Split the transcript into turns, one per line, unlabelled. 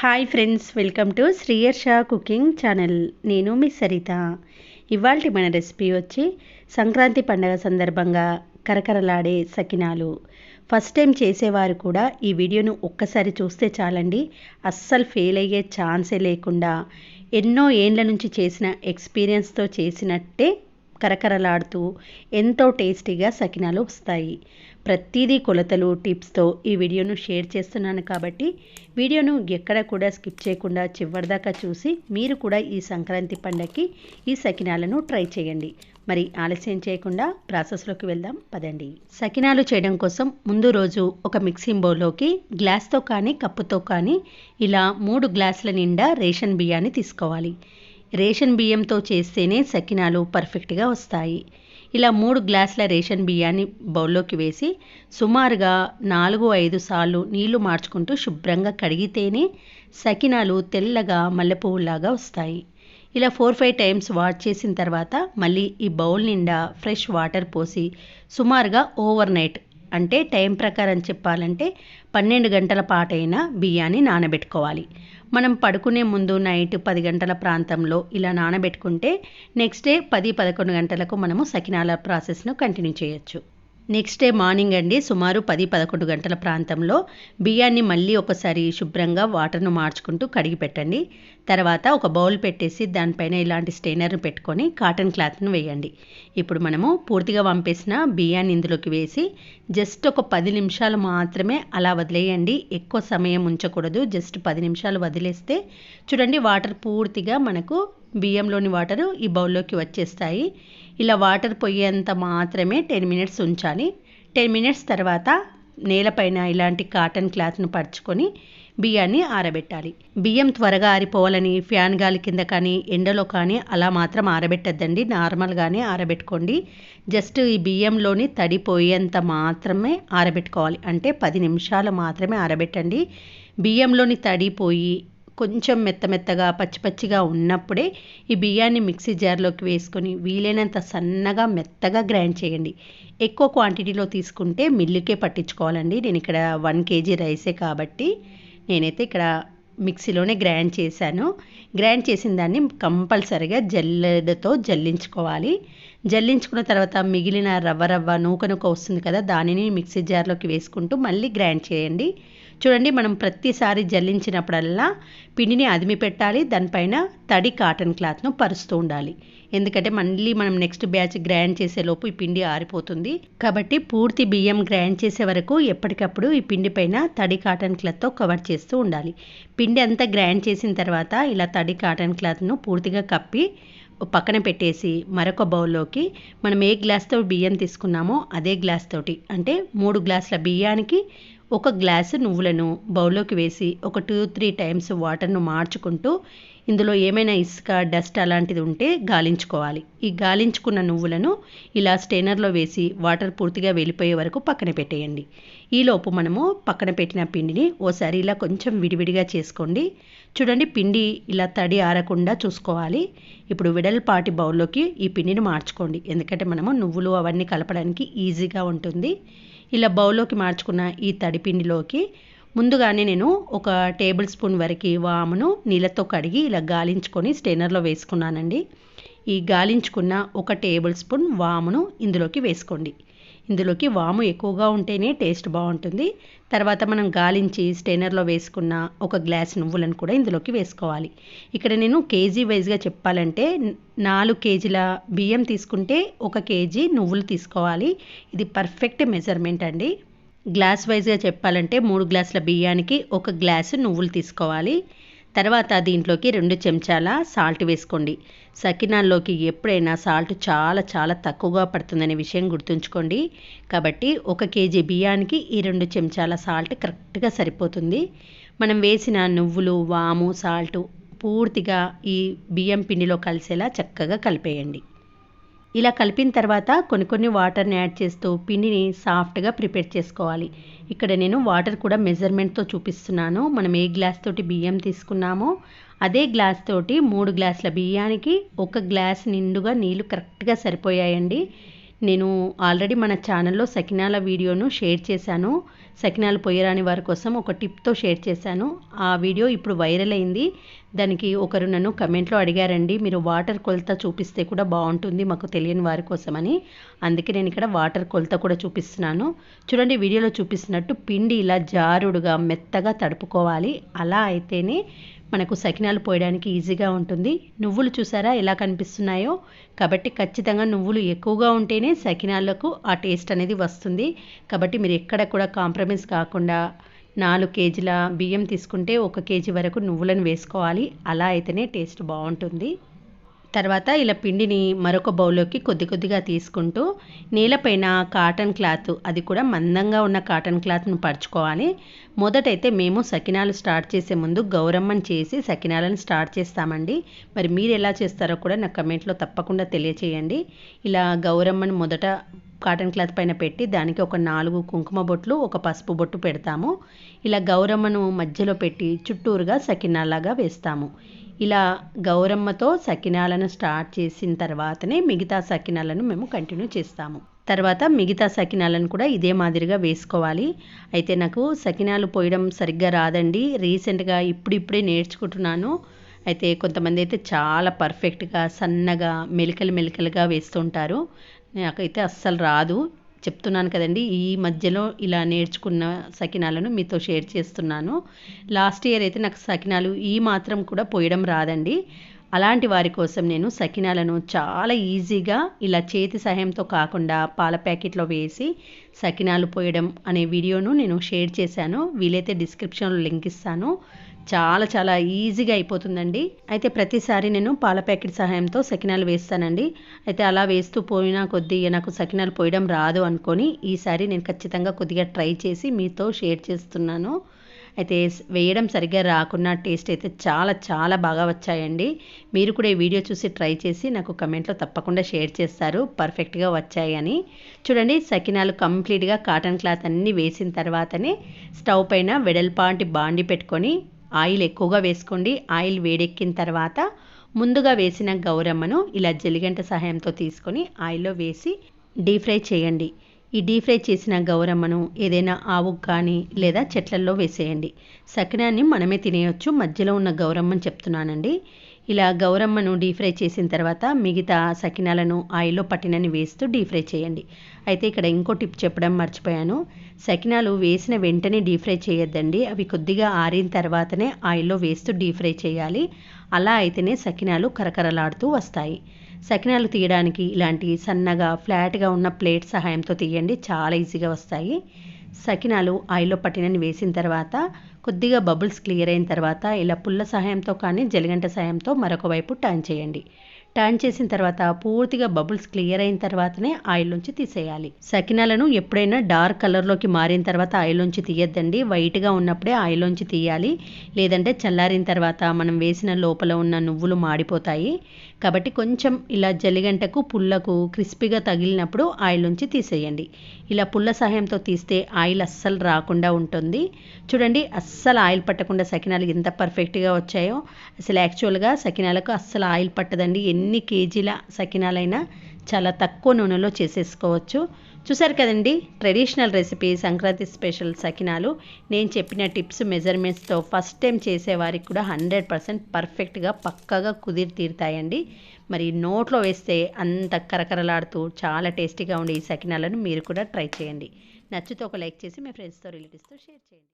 Hi friends welcome to Sriyarsha cooking channel నేను మీ సరిత. ఇవాళ మన రెసిపీ వచ్చి సంక్రాంతి పండగ సందర్భంగా కరకరలాడే సకినాలు. ఫస్ట్ టైం చేసేవారు కూడా ఈ వీడియోను ఒక్కసారి చూస్తే చాలండి. అస్సలు ఫెయిల్ అయ్యే ఛాన్సే లేకుండా ఎన్నో ఏండ్ల నుంచి చేసిన ఎక్స్పీరియన్స్తో చేసినట్టే కరకరలాడుతూ ఎంతో టేస్టీగా సకినాలు వస్తాయి. ప్రతిదీ కొలతలు టిప్స్తో ఈ వీడియోను షేర్ చేస్తున్నాను కాబట్టి వీడియోను ఎక్కడ కూడా స్కిప్ చేయకుండా చివరిదాకా చూసి మీరు కూడా ఈ సంక్రాంతి పండగకి ఈ సకినాలను ట్రై చేయండి. మరి ఆలస్యం చేయకుండా ప్రాసెస్లోకి వెళ్దాం పదండి. సకినాలు చేయడం కోసం ముందు రోజు ఒక మిక్సింగ్ బౌల్లోకి గ్లాస్తో కానీ కప్పుతో కానీ ఇలా మూడు గ్లాసుల నిండా రేషన్ బియ్యాన్ని తీసుకోవాలి. రేషన్ బియ్యంతో చేస్తేనే సకినాలు పర్ఫెక్ట్గా వస్తాయి. ఇలా మూడు గ్లాసుల రేషన్ బియ్యాన్ని బౌల్లోకి వేసి సుమారుగా నాలుగు ఐదు సార్లు నీళ్ళు మార్చుకుంటూ శుభ్రంగా కడిగితేనే సకినాలు తెల్లగా మల్లెపువ్వులాగా వస్తాయి. ఇలా ఫోర్ ఫైవ్ టైమ్స్ వాష్ చేసిన తర్వాత మళ్ళీ ఈ బౌల్ నిండా ఫ్రెష్ వాటర్ పోసి సుమారుగా ఓవర్ నైట్ అంటే టైం ప్రకారం చెప్పాలంటే పన్నెండు గంటల పాటైనా బియ్యాన్ని నానబెట్టుకోవాలి. మనం పడుకునే ముందు నైట్ పది గంటల ప్రాంతంలో ఇలా నానబెట్టుకుంటే నెక్స్ట్ డే పది పదకొండు గంటలకు మనము సకినాల ప్రాసెస్ను కంటిన్యూ చేయొచ్చు. నెక్స్ట్ డే మార్నింగ్ అండి సుమారు పది పదకొండు గంటల ప్రాంతంలో బియ్యాన్ని మళ్ళీ ఒకసారి శుభ్రంగా వాటర్ను మార్చుకుంటూ కడిగి పెట్టండి. తర్వాత ఒక బౌల్ పెట్టేసి దానిపైన ఇలాంటి స్టెయినర్ను పెట్టుకొని కాటన్ క్లాత్ను వేయండి. ఇప్పుడు మనము పూర్తిగా వంపేసిన బియ్యాన్ని ఇందులోకి వేసి జస్ట్ ఒక పది నిమిషాలు మాత్రమే అలా వదిలేయండి. ఎక్కువ సమయం ఉంచకూడదు. జస్ట్ పది నిమిషాలు వదిలేస్తే చూడండి వాటర్ పూర్తిగా మనకు బియ్యంలోని వాటర్ ఈ బౌల్లోకి వచ్చేస్తాయి. ఇలా వాటర్ పోయేంత మాత్రమే టెన్ మినిట్స్ ఉంచాలి. టెన్ మినిట్స్ తర్వాత నేలపైన ఇలాంటి కాటన్ క్లాత్ను పరుచుకొని బియ్యాన్ని ఆరబెట్టాలి. బియ్యం త్వరగా ఆరిపోవాలని ఫ్యాన్ గాలి కింద కానీ ఎండలో కానీ అలా మాత్రం ఆరబెట్టద్దండి. నార్మల్గానే ఆరబెట్టుకోండి. జస్ట్ ఈ బియ్యంలోని తడిపోయేంత మాత్రమే ఆరబెట్టుకోవాలి. అంటే పది నిమిషాలు మాత్రమే ఆరబెట్టండి. బియ్యంలోని తడిపోయి కొంచెం మెత్త మెత్తగా పచ్చి పచ్చిగా ఉన్నప్పుడే ఈ బియ్యాన్ని మిక్సీ జార్లోకి వేసుకొని వీలైనంత సన్నగా మెత్తగా గ్రైండ్ చేయండి. ఎక్కువ క్వాంటిటీలో తీసుకుంటే మిల్లుకే పట్టించుకోవాలండి. నేను ఇక్కడ వన్ కేజీ రైసే కాబట్టి నేనైతే ఇక్కడ మిక్సీలోనే గ్రైండ్ చేశాను. గ్రైండ్ చేసిన దాన్ని కంపల్సరిగా జల్లెడతో జల్లించుకోవాలి. జల్లించుకున్న తర్వాత మిగిలిన రవ్వ రవ్వ నూక నూక వస్తుంది కదా దానిని మిక్సీ జార్లోకి వేసుకుంటూ మళ్ళీ గ్రైండ్ చేయండి. చూడండి మనం ప్రతిసారి జల్లించినప్పుడల్లా పిండిని అదిమి పెట్టాలి దానిపైన తడి కాటన్ క్లాత్ను పరుస్తూ ఉండాలి. ఎందుకంటే మళ్ళీ మనం నెక్స్ట్ బ్యాచ్ గ్రైండ్ చేసేలోపు ఈ పిండి ఆరిపోతుంది. కాబట్టి పూర్తి బియ్యం గ్రైండ్ చేసే వరకు ఎప్పటికప్పుడు ఈ పిండి పైన తడి కాటన్ క్లాత్తో కవర్ చేస్తూ ఉండాలి. పిండి అంతా గ్రైండ్ చేసిన తర్వాత ఇలా తడి కాటన్ క్లాత్ను పూర్తిగా కప్పి పక్కన పెట్టేసి మరొక బౌల్లోకి మనం ఏ గ్లాస్తో బియ్యం తీసుకున్నామో అదే గ్లాస్ తోటి అంటే మూడు గ్లాసుల బియ్యానికి ఒక గ్లాసు నువ్వులను బౌల్లోకి వేసి ఒక టూ త్రీ టైమ్స్ వాటర్ను మార్చుకుంటూ ఇందులో ఏమైనా ఇసుక డస్ట్ అలాంటిది ఉంటే గాలించుకోవాలి. ఈ గాలించుకున్న నువ్వులను ఇలా స్టెయినర్లో వేసి వాటర్ పూర్తిగా వెళ్ళిపోయే వరకు పక్కన పెట్టేయండి. ఈలోపు మనము పక్కన పెట్టిన పిండిని ఓసారి ఇలా కొంచెం విడివిడిగా చేసుకోండి. చూడండి పిండి ఇలా తడి ఆరకుండా చూసుకోవాలి. ఇప్పుడు విడల్పాటి బౌల్లోకి ఈ పిండిని మార్చుకోండి. ఎందుకంటే మనము నువ్వులు అవన్నీ కలపడానికి ఈజీగా ఉంటుంది. ఇలా బౌల్లోకి మార్చుకున్న ఈ తడిపిండిలోకి ముందుగానే నేను ఒక టేబుల్ స్పూన్ వరకు వామును నీళ్ళతో కడిగి ఇలా గాలించుకొని స్టెయినర్లో వేసుకున్నానండి. ఈ గాలించుకున్న ఒక టేబుల్ స్పూన్ వామును ఇందులోకి వేసుకోండి. ఇందులోకి వాము ఎక్కువగా ఉంటేనే టేస్ట్ బాగుంటుంది. తర్వాత మనం గాలించి స్టెయినర్లో వేసుకున్న ఒక గ్లాస్ నువ్వులను కూడా ఇందులోకి వేసుకోవాలి. ఇక్కడ నేను కేజీ వైజ్గా చెప్పాలంటే నాలుగు కేజీల బియ్యం తీసుకుంటే ఒక కేజీ నువ్వులు తీసుకోవాలి. ఇది పర్ఫెక్ట్ మెజర్మెంట్ అండి. గ్లాస్ వైజ్గా చెప్పాలంటే మూడు గ్లాసుల బియ్యానికి ఒక గ్లాసు నువ్వులు తీసుకోవాలి. తర్వాత దీంట్లోకి రెండు చెంచాల సాల్ట్ వేసుకోండి. సకినాల్లోకి ఎప్పుడైనా సాల్ట్ చాలా చాలా తక్కువగా పడుతుందనే విషయం గుర్తుంచుకోండి. కాబట్టి ఒక కేజీ బియ్యానికి ఈ రెండు చెంచాల సాల్ట్ కరెక్ట్గా సరిపోతుంది. మనం వేసిన నువ్వులు వాము సాల్ట్ పూర్తిగా ఈ బియ్యం పిండిలో కలిసేలా చక్కగా కలిపేయండి. ఇలా కలిపిన తర్వాత కొన్ని కొన్ని వాటర్ని యాడ్ చేస్తూ పిండిని సాఫ్ట్గా ప్రిపేర్ చేసుకోవాలి. ఇక్కడ నేను వాటర్ కూడా మెజర్మెంట్తో చూపిస్తున్నాను. మనం ఏ గ్లాస్ తోటి బియ్యం తీసుకున్నామో అదే గ్లాస్ తోటి మూడు గ్లాసుల బియ్యానికి ఒక గ్లాస్ నిండుగా నీళ్ళు కరెక్ట్గా సరిపోయాయండి. నేను ఆల్రెడీ మన ఛానల్లో సకినాల వీడియోను షేర్ చేశాను. సకినాలు పొయ్యరాని వారి కోసం ఒక టిప్తో షేర్ చేశాను. ఆ వీడియో ఇప్పుడు వైరల్ అయింది. దానికి ఒకరు నన్ను కమెంట్లో అడిగారండి మీరు వాటర్ కొలత చూపిస్తే కూడా బాగుంటుంది మాకు తెలియని వారి కోసమని. అందుకే నేను ఇక్కడ వాటర్ కొలత కూడా చూపిస్తున్నాను. చూడండి వీడియోలో చూపిస్తున్నట్టు పిండి ఇలా జారుడుగా మెత్తగా తడుపుకోవాలి. అలా అయితేనే మనకు సకినాలు పోయడానికి ఈజీగా ఉంటుంది. నువ్వులు చూసారా ఎలా కనిపిస్తున్నాయో? కాబట్టి ఖచ్చితంగా నువ్వులు ఎక్కువగా ఉంటేనే సకినాలకు ఆ టేస్ట్ అనేది వస్తుంది. కాబట్టి మీరు ఎక్కడ కూడా కాంప్రమైజ్ కాకుండా నాలుగు కేజీల బియ్యం తీసుకుంటే ఒక కేజీ వరకు నువ్వులను వేసుకోవాలి. అలా అయితేనే టేస్ట్ బాగుంటుంది. తర్వాత ఇలా పిండిని మరొక బౌల్లోకి కొద్ది కొద్దిగా తీసుకుంటూ నేలపైన కాటన్ క్లాత్ అది కూడా మందంగా ఉన్న కాటన్ క్లాత్ను పరుచుకోవాలి. మొదటైతే మేము సకినాలు స్టార్ట్ చేసే ముందు గౌరమ్మని చేసి సకినాలను స్టార్ట్ చేస్తామండి. మరి మీరు ఎలా చేస్తారో కూడా నా కమెంట్లో తప్పకుండా తెలియచేయండి. ఇలా గౌరమ్మను మొదట కాటన్ క్లాత్ పైన పెట్టి దానికి ఒక నాలుగు కుంకుమ బొట్లు ఒక పసుపు బొట్టు పెడతాము. ఇలా గౌరమ్మను మధ్యలో పెట్టి చుట్టూరుగా సకినాలాగా వేస్తాము. ఇలా గౌరమ్మతో సకినాలను స్టార్ట్ చేసిన తర్వాతనే మిగతా సకినాలను మేము కంటిన్యూ చేస్తాము. తర్వాత మిగతా సకినాలను కూడా ఇదే మాదిరిగా వేసుకోవాలి. అయితే నాకు సకినాలు పోయడం సరిగ్గా రాదండి. రీసెంట్గా ఇప్పుడిప్పుడే నేర్చుకుంటున్నాను. అయితే కొంతమంది అయితే చాలా పర్ఫెక్ట్గా సన్నగా మెలికలు మెలికలుగా వేస్తుంటారు నాకైతే అస్సలు రాదు. చెప్తున్నాను కదండి. ఈ మధ్యలో ఇలా నేర్చుకున్న సకినాలను మీతో షేర్ చేస్తున్నాను. లాస్ట్ ఇయర్ అయితే నాకు సకినాలు ఈ మాత్రం కూడా పోయడం రాదండి. అలాంటి వారి కోసం నేను సకినాలను చాలా ఈజీగా ఇలా చేతి సహాయంతో కాకుండా పాల ప్యాకెట్లో వేసి సకినాలు పోయడం అనే వీడియోను నేను షేర్ చేశాను. వీలైతే డిస్క్రిప్షన్లో లింక్ ఇస్తాను. చాలా చాలా ఈజీగా అయిపోతుందండి. అయితే ప్రతిసారి నేను పాల ప్యాకెట్ సహాయంతో సకినాలు వేస్తానండి. అయితే అలా వేస్తూ పోయినా కొద్దిగా నాకు సకినాలు పోయడం రాదు అనుకొని ఈసారి నేను ఖచ్చితంగా కొద్దిగా ట్రై చేసి మీతో షేర్ చేస్తున్నాను. అయితే వేయడం సరిగ్గా రాకున్న టేస్ట్ అయితే చాలా చాలా బాగా వచ్చాయండి. మీరు కూడా ఈ వీడియో చూసి ట్రై చేసి నాకు కమెంట్లో తప్పకుండా షేర్ చేస్తారు. పర్ఫెక్ట్గా వచ్చాయని చూడండి సకినాలు కంప్లీట్గా కాటన్ క్లాత్ అన్నీ వేసిన తర్వాతనే స్టవ్ పైన వెడల్పాంటి బాండి పెట్టుకొని ఆయిల్ ఎక్కువగా వేసుకోండి. ఆయిల్ వేడెక్కిన తర్వాత ముందుగా వేసిన గౌరమ్మను ఇలా జలిగంట సహాయంతో తీసుకొని ఆయిల్లో వేసి డీప్ ఫ్రై చేయండి. ఈ డీప్ ఫ్రై చేసిన గౌరమ్మను ఏదైనా ఆవుకు కానీ లేదా చెట్లల్లో వేసేయండి. సకినాన్ని మనమే తినేయొచ్చు. మధ్యలో ఉన్న గౌరమ్మని చెప్తున్నానండి. ఇలా గౌరమ్మను డీప్ ఫ్రై చేసిన తర్వాత మిగతా సకినాలను ఆయిల్లో పట్టినని వేస్తూ డీప్ ఫ్రై చేయండి. అయితే ఇక్కడ ఇంకో టిప్ చెప్పడం మర్చిపోయాను. సకినాలు వేసిన వెంటనే డీప్ ఫ్రై చేయొద్దండి. అవి కొద్దిగా ఆరిన తర్వాతనే ఆయిల్లో వేస్తూ డీప్ ఫ్రై చేయాలి. అలా అయితేనే సకినాలు కరకరలాడుతూ వస్తాయి. సకినాలు తీయడానికి ఇలాంటి సన్నగా ఫ్లాట్గా ఉన్న ప్లేట్ సహాయంతో తీయండి. చాలా ఈజీగా వస్తాయి. సకినాలు ఆయిల్లో పట్టినని వేసిన తర్వాత కొద్దిగా బబుల్స్ క్లియర్ అయిన తర్వాత ఇలా పుల్ల సహాయంతో కానీ జలిగంట సహాయంతో మరొక వైపు టర్న్ చేయండి. టర్న్ చేసిన తర్వాత పూర్తిగా బబుల్స్ క్లియర్ అయిన తర్వాతనే ఆయిల్ నుంచి తీసేయాలి. సకినాలను ఎప్పుడైనా డార్క్ కలర్లోకి మారిన తర్వాత ఆయిల్ నుంచి తీయద్దండి. వైట్గా ఉన్నప్పుడే ఆయిల్ నుంచి తీయాలి. లేదంటే చల్లారిన తర్వాత మనం వేసిన లోపల ఉన్న నువ్వులు మాడిపోతాయి. కాబట్టి కొంచెం ఇలా జలిగంటకు పుల్లకు క్రిస్పీగా తగిలినప్పుడు ఆయిల్ నుంచి తీసేయండి. ఇలా పుల్ల సహాయంతో తీస్తే ఆయిల్ అస్సలు రాకుండా ఉంటుంది. చూడండి అస్సలు ఆయిల్ పట్టకుండా సకినాలు ఎంత పర్ఫెక్ట్గా వచ్చాయో. అసలు యాక్చువల్గా సకినాలకు అస్సలు ఆయిల్ పట్టదండి. ఎన్ని కేజీల సకినాలైనా చాలా తక్కువ నూనెలో చేసేసుకోవచ్చు. చూసారు కదండి traditional recipe Sankranti special sakinalu. నేను చెప్పిన టిప్స్ మెజర్మెంట్స్తో ఫస్ట్ టైం చేసేవారికి కూడా హండ్రెడ్ పర్సెంట్ పర్ఫెక్ట్గా పక్కగా కుదిరి తీరుతాయండి. మరి నోట్లో వేస్తే అంత కరకరలాడుతూ చాలా టేస్టీగా ఉండే ఈ సకినాలను మీరు కూడా ట్రై చేయండి. నచ్చితే ఒక లైక్ చేసి మీ ఫ్రెండ్స్తో రిలేటివ్స్తో షేర్ చేయండి.